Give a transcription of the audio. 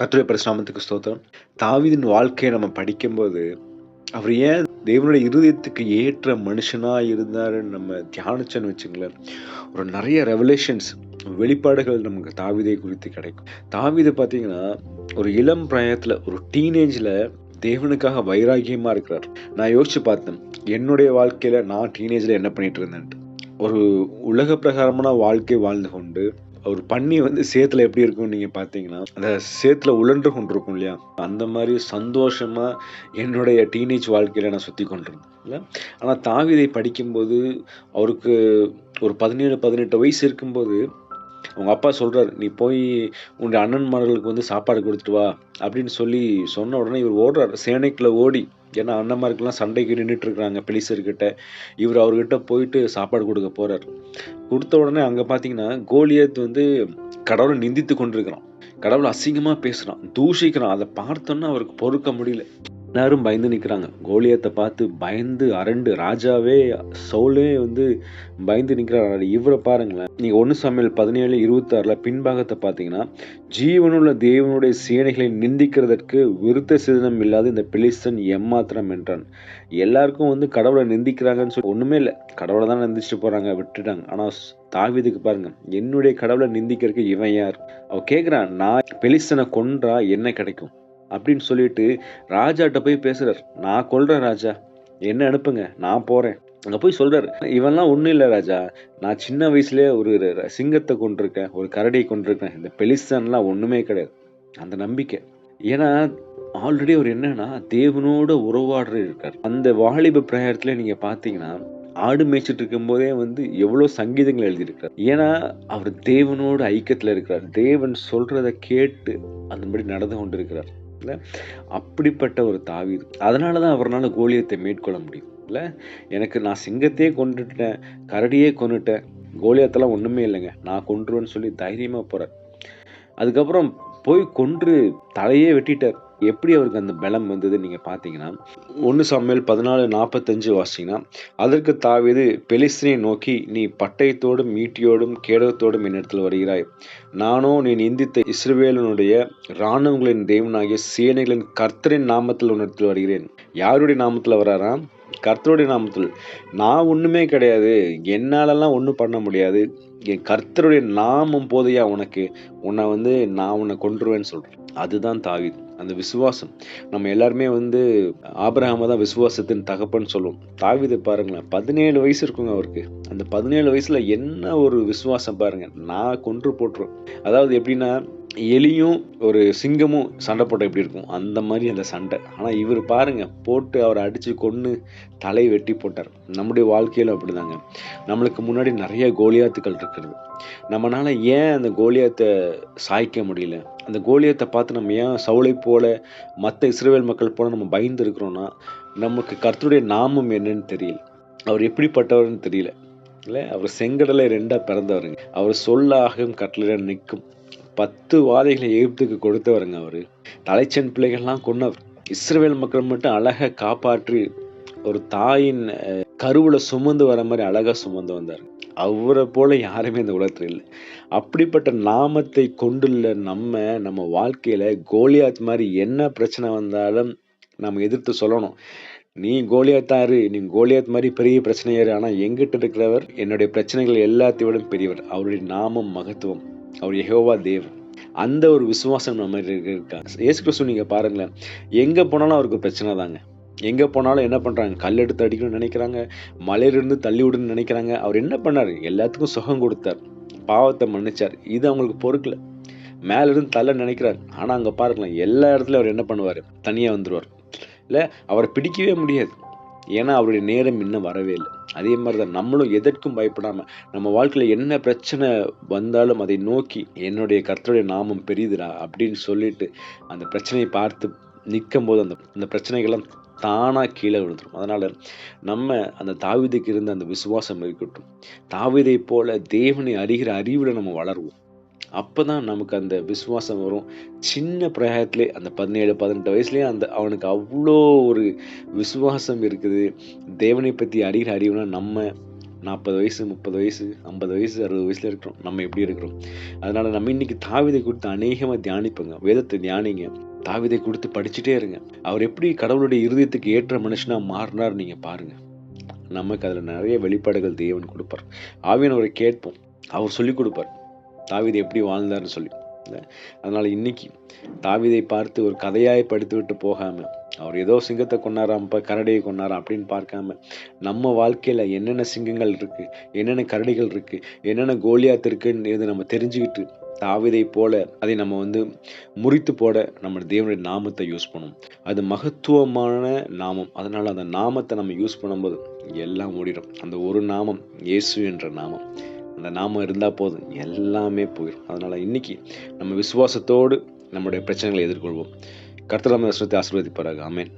கத்துரை பரிசுராமத்துக்கு ஸ்தோத்திரம். தாவிதின் வாழ்க்கையை நம்ம படிக்கும்போது அவர் ஏன் தேவனுடைய இருதயத்துக்கு ஏற்ற மனுஷனாக இருந்தாருன்னு நம்ம தியானிச்சோன்னு வச்சுங்களேன். ஒரு நிறைய ரெவலேஷன்ஸ் வெளிப்பாடுகள் நமக்கு தாவீதை குறித்து கிடைக்கும். தாவிதை பார்த்தீங்கன்னா ஒரு இளம் பிராயத்தில் ஒரு டீனேஜில் தேவனுக்காக வைராகியமாக இருக்கிறார். நான் யோசிச்சு பார்த்தேன் என்னுடைய வாழ்க்கையில் நான் டீனேஜில் என்ன பண்ணிட்டு இருந்தேன்ட்டு. ஒரு உலக பிரகாரமான வாழ்க்கை வாழ்ந்து கொண்டு ஒரு பண்ணி வந்து சேத்துல எப்படி இருக்கும்னு நீங்க பாத்தீங்கன்னா அந்த சேத்துல உழன்று கொண்டிருக்கும் இல்லையா? அந்த மாதிரி சந்தோஷமா என்னுடைய டீனேஜ் வாழ்க்கையில நான் சுத்தி கொண்டிருந்தேன் இல்லை? ஆனா தாவிதை படிக்கும்போது அவருக்கு ஒரு பதினேழு பதினெட்டு வயசு இருக்கும்போது அவங்க அப்பா சொல்கிறார் நீ போய் உன்னுடைய அண்ணன்மார்களுக்கு வந்து சாப்பாடு கொடுத்துட்டு வா அப்படின்னு சொல்லி சொன்ன உடனே இவர் ஓடுறாரு. சேனைக்குள்ளே ஓடி ஏன்னா அண்ணன்மாருக்கெல்லாம் சண்டைக்கு நின்றுட்டு இருக்கிறாங்க பெலிசர்கிட்ட. இவர் அவர்கிட்ட போயிட்டு சாப்பாடு கொடுக்க போகிறார் கொடுத்த உடனே அங்கே பார்த்தீங்கன்னா கோலியத் வந்து கடவுளை நிந்தித்து கொண்டிருக்கிறான். கடவுளை அசிங்கமாக பேசுகிறான் தூஷிக்கிறான். அதை பார்த்தோன்னா அவருக்கு பொறுக்க முடியல. எல்லாரும் பயந்து நிற்கிறாங்க கோலியத்தை பார்த்து பயந்து அரண்டு ராஜாவே சவுலே வந்து பயந்து நிற்கிறாரு இவரை பாருங்களேன். நீங்கள் ஒன்று சமையல் பதினேழு இருபத்தாறில் பின்பாகத்தை பார்த்தீங்கன்னா ஜீவனுள்ள தேவனுடைய சேனைகளை நிந்திக்கிறதற்கு விருத்த சிதனம் இல்லாத இந்த பிலிஸ்தன் எம்மாத்திரம் என்றான். எல்லாருக்கும் வந்து கடவுளை நிந்திக்கிறாங்கன்னு சொல்லி ஒன்றுமே இல்லை. கடவுளை தான் நிந்திச்சுட்டு போகிறாங்க விட்டுட்டாங்க. ஆனால் தாவிதுக்கு பாருங்க. என்னுடைய கடவுளை நிந்திக்கிறதுக்கு இவன் யார்? அவ கேட்குறான் நான் பெலிஸ்தனை கொன்றா என்ன கிடைக்கும்? அப்படின்னு சொல்லிட்டு ராஜாட்ட போய் பேசுறாரு. நான் கொல்றேன் ராஜா. என்ன அனுப்புங்க? நான் போறேன். அங்க போய் சொல்றாரு. இவன்லாம் ஒண்ணும் இல்லை ராஜா. நான் சின்ன வயசுலயே ஒரு சிங்கத்தை கொண்டிருக்கேன் ஒரு கரடியை கொண்டிருக்கேன் இந்த பெலிசன்லாம் ஒண்ணுமே கிடையாது. அந்த நம்பிக்கை. ஏன்னா ஆல்ரெடி அவர் என்னன்னா தேவனோட உறவாடுற இருக்கார். அந்த வாலிப பிரயாரத்துல நீங்க பாத்தீங்கன்னா ஆடு மேய்ச்சிட்டு இருக்கும்போதே வந்து எவ்வளவு சங்கீதங்கள் எழுதியிருக்கார் ஏன்னா அவர் தேவனோட ஐக்கியத்துல இருக்கிறார். தேவன் சொல்றதை கேட்டு அந்தபடி நடந்து கொண்டிருக்கிறார். இல்லை? அப்படிப்பட்ட ஒரு தாவீது. அதனால தான் அவரால் கோலியத்தை மேற்கொள்ள முடியும். இல்லை? எனக்கு நான் சிங்கத்தையே கொண்டுட்டேன் கரடியே கொண்டுட்டேன் கோலியத்தெல்லாம் ஒன்றுமே இல்லைங்க. நான் கொன்றுவேன்னு சொல்லி தைரியமாக போகிறார் அதுக்கப்புறம் போய் கொன்று தலையே வெட்டிட்டார். எப்படி அவருக்கு அந்த பலம் வந்தது நீங்க பாத்தீங்கன்னா ஒன்னு சமையல் பதினாலு நாற்பத்தஞ்சு வாசிங்கன்னா அதற்கு தாவிது பெலிஸ்தினை நோக்கி நீ பட்டயத்தோடும் ஈட்டியோடும் கேடகத்தோடும் என்னிடத்தில் வருகிறாய். நானோ நீ நிந்தித்த இஸ்ரவேலனுடைய இராணுவங்களின் தேவனாகிய சேனைகளின் கர்த்தரின் நாமத்தில் உன்னிடத்தில் வருகிறேன். யாருடைய நாமத்தில் வராராம் கர்த்தருடைய நாமத்தில். நான் ஒன்றுமே கிடையாது. என்னாலலாம் ஒன்றும் பண்ண முடியாது. என் கர்த்தருடைய நாமம் போதையா உனக்கு. உன்னை வந்து நான் உன்னை கொன்றுவேன்னு சொல்கிறேன் அதுதான் தாவிது. அந்த விசுவாசம். நம்ம எல்லாருமே வந்து ஆபிரகாம தான் விசுவாசத்தின் தகப்பன்னு சொல்லுவோம். தாவிதை பாருங்களேன் பதினேழு வயசு இருக்குங்க அவருக்கு. அந்த பதினேழு வயசுல என்ன ஒரு விசுவாசம் பாருங்க நான் கொன்று போட்டுருவேன் அதாவது எப்படின்னா எலியும் ஒரு சிங்கமும் சண்டை போட்டால் எப்படி இருக்கும்? அந்த மாதிரி அந்த சண்டை. ஆனால் இவர் பாருங்கள் போட்டு அவரை அடித்து கொன்று தலை வெட்டி போட்டார். நம்முடைய வாழ்க்கையில அப்படிதாங்க. நம்மளுக்கு முன்னாடி நிறைய கோலியாத்துக்கள் இருக்கிறது. நம்மளால் ஏன் அந்த கோலியாத்தை சாய்க்க முடியல? அந்த கோலியத்தை பார்த்து நம்ம ஏன் சவுளை போல மற்ற இஸ்ரேல் மக்கள் போல நம்ம பயந்து இருக்கிறோன்னா நமக்கு கர்த்தருடைய நாமம் என்னன்னு தெரியல. அவர் எப்படிப்பட்டவர்னு தெரியல. இல்லை அவர் செங்கடலை ரெண்டாக பிறந்தவருங்க. அவர் சொல்லாகவும் கட்டளையாக நிற்கும். பத்து வாதைகளை எகிப்துக்கு கொடுத்தவருங்க அவர். தலைச்சன் பிள்ளைகள்லாம் கொன்னவர். இஸ்ரேல் மக்கள் மட்டும் அழகாக காப்பாற்றி ஒரு தாயின் கருவில் சுமந்து வர மாதிரி அழகாக சுமந்து வந்தார். அவரை போல யாருமே இந்த உலகத்தில் இல்லை. அப்படிப்பட்ட நாமத்தை கொண்டுள்ள நம்ம நம்ம வாழ்க்கையில் கோலியாத் மாதிரி என்ன பிரச்சனை வந்தாலும் நம்ம எதிர்த்து சொல்லணும். நீ கோலியாத்தாரு நீ கோலியாத் மாதிரி பெரிய பிரச்சனையாரு ஆனால் எங்கிட்ட இருக்கிறவர் என்னுடைய பிரச்சனைகள் எல்லாத்தையும் விட பெரியவர். அவருடைய நாமம் மகத்துவம். அவர் யெகோவா தேவன். அந்த ஒரு விசுவாசம் நம்ம இருக்கா ஏசு கிறிஸ்து நீங்கள் பாருங்களேன். எங்கே போனாலும் அவருக்கு பிரச்சனை தாங்க. எங்கே போனாலும் என்ன பண்ணுறாங்க கல் எடுத்து அடிக்கணும்னு நினைக்கிறாங்க. மலையிலிருந்து தள்ளி விடுன்னு நினைக்கிறாங்க. அவர் என்ன பண்ணார்? எல்லாத்துக்கும் சுகம் கொடுத்தார். பாவத்தை மன்னிச்சார். இது அவங்களுக்கு பொறுக்கல. மேலேருந்து தள்ள நினைக்கிறார். ஆனால் அங்கே பாருங்களேன். எல்லா இடத்துலையும் அவர் என்ன பண்ணுவார்? தனியாக வந்துடுவார் இல்லை அவரை பிடிக்கவே முடியாது. ஏன்னா அவருடைய நேரம் இன்னும் வரவே இல்லை. அதே மாதிரி தான் நம்மளும் எதற்கும் பயப்படாமல் நம்ம வாழ்க்கையில் என்ன பிரச்சனை வந்தாலும் அதை நோக்கி என்னுடைய கர்த்தருடைய நாமம் பெரியுதுடா அப்படின்னு சொல்லிட்டு அந்த பிரச்சனையை பார்த்து நிற்கும் போது அந்த அந்த பிரச்சனைகள்லாம் தானாக கீழே விழுந்துடும் அதனால் நம்ம அந்த தாவீதுக்கு இருந்த அந்த விசுவாசம் இருக்கட்டும். தாவிதை போல தேவனை அறிகிற அறிவில் நம்ம வளருவோம். அப்போ தான் நமக்கு அந்த விசுவாசம் வரும். சின்ன பிரகாயத்திலே அந்த பதினேழு பதினெட்டு வயசுலேயே அந்த அவனுக்கு அவ்வளோ ஒரு விசுவாசம் இருக்குது. தேவனை பற்றி அறிகிற அறிவுனா நம்ம நாற்பது வயசு முப்பது வயசு ஐம்பது வயசு அறுபது வயசில் இருக்கிறோம். நம்ம எப்படி இருக்கிறோம்? அதனால் நம்ம இன்னைக்கு தாவிதை கொடுத்து அநேகமாக தியானிப்போங்க. வேதத்தை தியானிங்க. தாவிதை கொடுத்து படிச்சுட்டே இருங்க. அவர் எப்படி கடவுளுடைய இருதயத்துக்கு ஏற்ற மனுஷனாக மாறினார் நீங்கள் பாருங்கள் நமக்கு அதில் நிறைய வெளிப்பாடுகள் தேவன் கொடுப்பார். ஆவியானவரை கேட்போம். அவர் சொல்லிக் கொடுப்பார். தாவிதை எப்படி வாழ்ந்தார்னு சொல்லி. அதனால் இன்னைக்கு தாவிதை பார்த்து ஒரு கதையாய் படித்து விட்டு போகாமல் அவர் ஏதோ சிங்கத்தை கொண்டாராம் இப்போ கரடியை கொண்டாராம் அப்படின்னு பார்க்காம நம்ம வாழ்க்கையில் என்னென்ன சிங்கங்கள் இருக்குது என்னென்ன கரடிகள் இருக்குது என்னென்ன கோலியாத்து இருக்குன்னு நம்ம தெரிஞ்சுக்கிட்டு தாவிதை போல அதை நம்ம வந்து முறித்து போட நம்ம தேவனுடைய நாமத்தை யூஸ் பண்ணும். அது மகத்துவமான நாமம். அதனால் அந்த நாமத்தை நம்ம யூஸ் பண்ணும்போது எல்லாம் ஓடிடும். அந்த ஒரு நாமம் இயேசு என்ற நாமம். அந்த நாமம் இருந்தால் போதும். எல்லாமே போயிடும் அதனால் இன்னைக்கு நம்ம விசுவாசத்தோடு நம்முடைய பிரச்சனைகளை எதிர்கொள்வோம். கர்த்தராம ஆசீர்வதிப்பாராக. ஆமேன்.